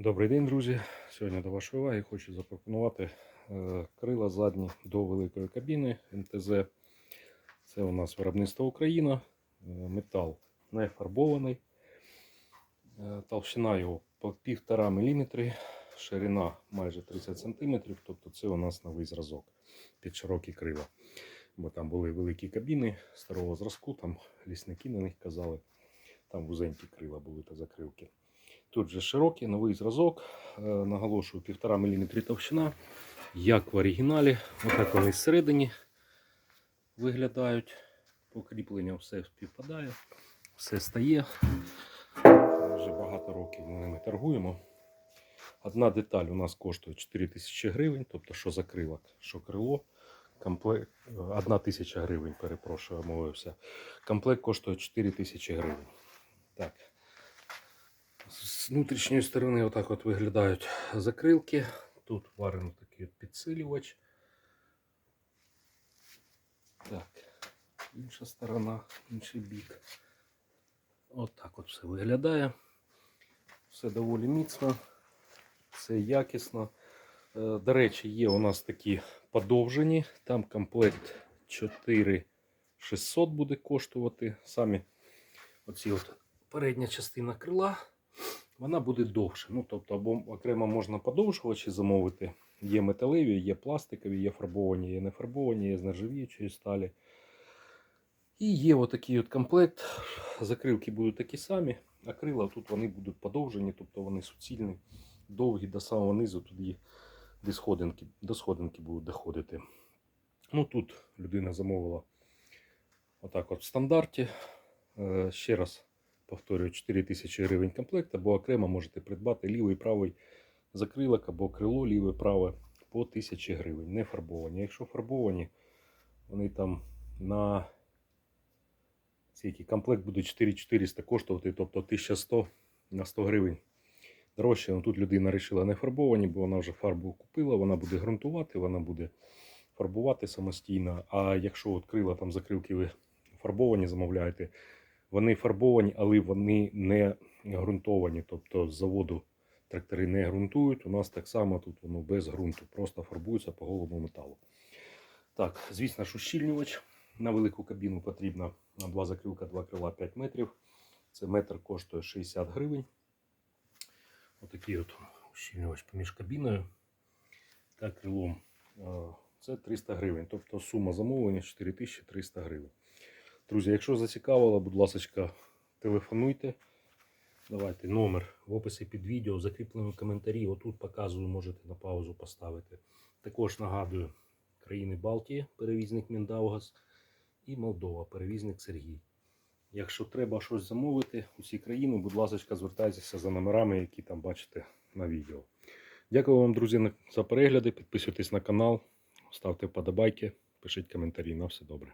Добрий день, друзі. Сьогодні до вашої уваги хочу запропонувати е, крила задні до великої кабіни МТЗ. Це у нас виробництво Україна. Е, Метал не фарбований. Е, Толщина його по 1,5 мм, ширина майже 30 см, тобто це у нас новий зразок під широкі крила. Бо там були великі кабіни старого зразку, там лісники на них казали, там вузенькі крила були та закрилки. Тут же широкий новий зразок. Е, Наголошую 1,5 мм товщина. Як в оригіналі. Отак вони зсередині виглядають. Покріплення все співпадає, все стає. Вже багато років ми ними торгуємо. Одна деталь у нас коштує 4 тисячі гривень, тобто що закрилок, що крило. Комплект 1 тисяча гривень, перепрошую, мовився. Комплект коштує 4 тисячі гривень. Так. З внутрішньої сторони отак от виглядають закрилки. Тут варений такий от підсилювач. Так, інша сторона, інший бік. Отак от все виглядає. Все доволі міцно, все якісно. Е, До речі, є у нас такі подовжені. Там комплект 4600 буде коштувати. Самі оці от передня частина крила вона буде довше. Ну, тобто, або окремо можна подовжувачі замовити. Є металеві, є пластикові, є фарбовані, є не фарбовані, є з нержавіючої сталі. І є отакий от комплект. Закрилки будуть такі самі, а крила тут вони будуть подовжені, тобто вони суцільні, довгі до самого низу, тоді до сходинки, до сходинки будуть доходити. Ну Тут людина замовила отак от в стандарті. Е, Ще раз повторюю, 4 тисячі гривень комплект, або окремо можете придбати лівий правий закрилок або крило ліве праве по 1000 гривень. Не фарбовані. Якщо фарбовані, вони там на скільки комплект буде 4400 коштувати, тобто 1100 на 100 гривень дорожче. Ну, тут людина вирішила не фарбовані, бо вона вже фарбу купила, вона буде ґрунтувати, вона буде фарбувати самостійно. А якщо от крила там закрилки ви фарбовані замовляєте, вони фарбовані, але вони не ґрунтовані. Тобто з заводу трактори не ґрунтують. У нас так само тут воно без ґрунту, просто фарбується по голому металу. Так, звісно ж, ущільнювач. На велику кабіну потрібно два закрилка, два крила 5 метрів. Це метр коштує 60 гривень. Отакий от ущільнювач поміж кабіною та крилом. Е, Це 300 гривень. Тобто сума замовлення 4300 гривень. Друзі, якщо зацікавило, будь ласка, телефонуйте. Давайте номер в описі під відео, закріплені коментарі. Отут показую, можете на паузу поставити. Також нагадую, країни Балтії, перевізник Міндаугас і Молдова, перевізник Сергій. Якщо треба щось замовити у ці країни, будь ласка, звертайтеся за номерами, які там бачите на відео. Дякую вам, друзі, за перегляди. Підписуйтесь на канал, ставте вподобайки, пишіть коментарі. На все добре.